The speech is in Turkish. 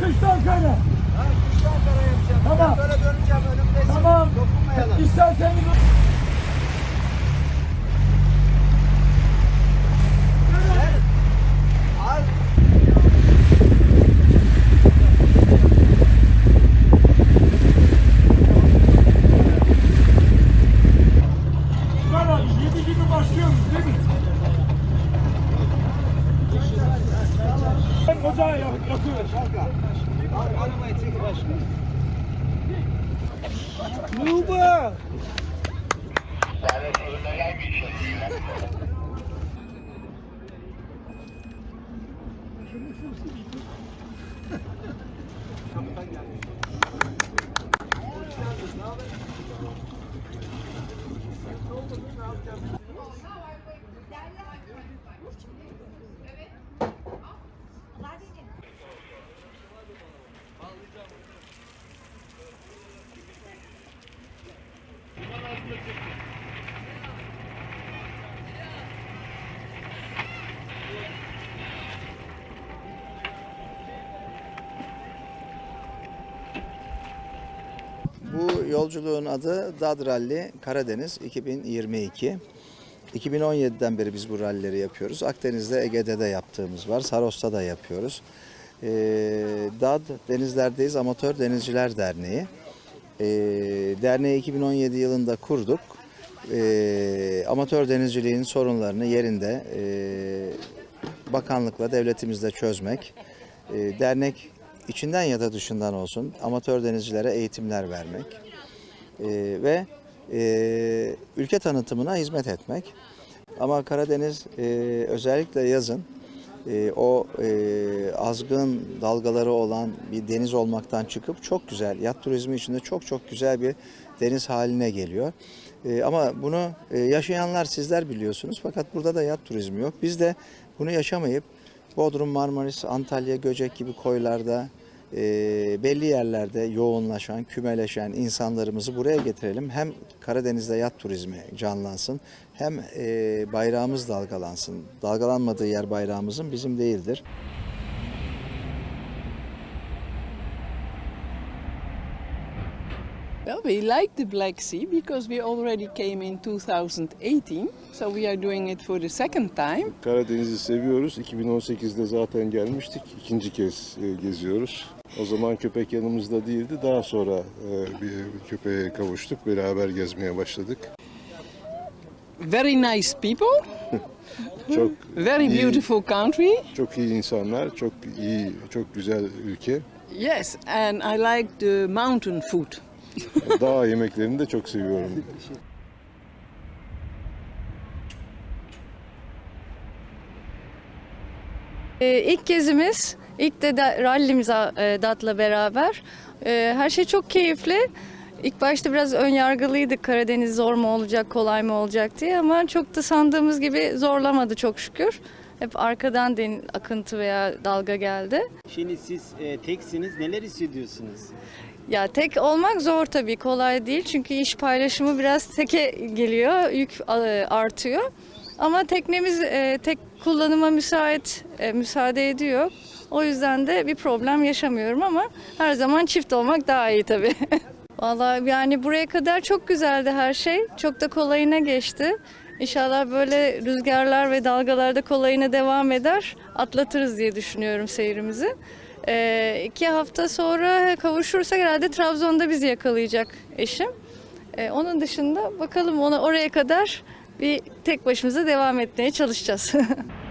Kışta Ankara. Ha, kışta Ankara yapacağım. Tamam. Ben böyle döneceğim önümdesin. Tamam. Dokunmayalım. İstersen ocağı yak- yakıyorum. Arabayı çekip aşkım. Nuba! Bu yolculuğun adı Dad Rally Karadeniz 2022. 2017'den beri biz bu rallileri yapıyoruz. Akdeniz'de, Ege'de de yaptığımız var. Saros'ta da yapıyoruz. Ee, DAD Denizlerdeyiz Amatör Denizciler Derneği. Ee, derneği 2017 yılında kurduk. Ee, amatör denizciliğin sorunlarını yerinde e, bakanlıkla, devletimizle çözmek. Ee, dernek içinden ya da dışından olsun amatör denizcilere eğitimler vermek Ee, ve e, ülke tanıtımına hizmet etmek. Ama Karadeniz e, özellikle yazın e, o e, azgın dalgaları olan bir deniz olmaktan çıkıp çok güzel, yat turizmi içinde çok çok güzel bir deniz haline geliyor. E, ama bunu e, yaşayanlar sizler biliyorsunuz fakat burada da yat turizmi yok. Biz de bunu yaşamayıp Bodrum, Marmaris, Antalya, Göcek gibi koylarda e, belli yerlerde yoğunlaşan, kümeleşen insanlarımızı buraya getirelim. Hem Karadeniz'de yat turizmi canlansın hem e, bayrağımız dalgalansın. Dalgalanmadığı yer bayrağımızın bizim değildir. Well, we like the Black Sea because we already came in 2018, so we are doing it for the second time. Karadeniz'i seviyoruz. 2018'de zaten gelmiştik. İkinci kez e, geziyoruz. O zaman köpek yanımızda değildi. Daha sonra e, bir bir köpeğe kavuştuk. Beraber gezmeye başladık. Very nice people, Çok very iyi, beautiful country. çok iyi insanlar, çok iyi, çok güzel ülke. Yes, and I like the mountain food. Dağ yemeklerini de çok seviyorum. Ee, ilk gezimiz, ilk de, rallimiz e, DAT'la beraber. Ee, her şey çok keyifli. İlk başta biraz ön yargılıydık Karadeniz zor mu olacak, kolay mı olacak diye ama çok da sandığımız gibi zorlamadı çok şükür. Hep arkadan den, akıntı veya dalga geldi. Şimdi siz e, teksiniz. Neler hissediyorsunuz? Ya tek olmak zor tabii, kolay değil. Çünkü iş paylaşımı biraz teke geliyor, yük e, artıyor. Ama teknemiz e, tek kullanıma müsait, e, müsaade ediyor. O yüzden de bir problem yaşamıyorum ama her zaman çift olmak daha iyi tabii. Vallahi yani buraya kadar çok güzeldi her şey. Çok da kolayına geçti. İnşallah böyle rüzgarlar ve dalgalarda kolayına devam eder. Atlatırız diye düşünüyorum seyrimizi. Ee, iki hafta sonra kavuşursak herhalde Trabzon'da bizi yakalayacak eşim. Ee, onun dışında bakalım ona oraya kadar bir tek başımıza devam etmeye çalışacağız.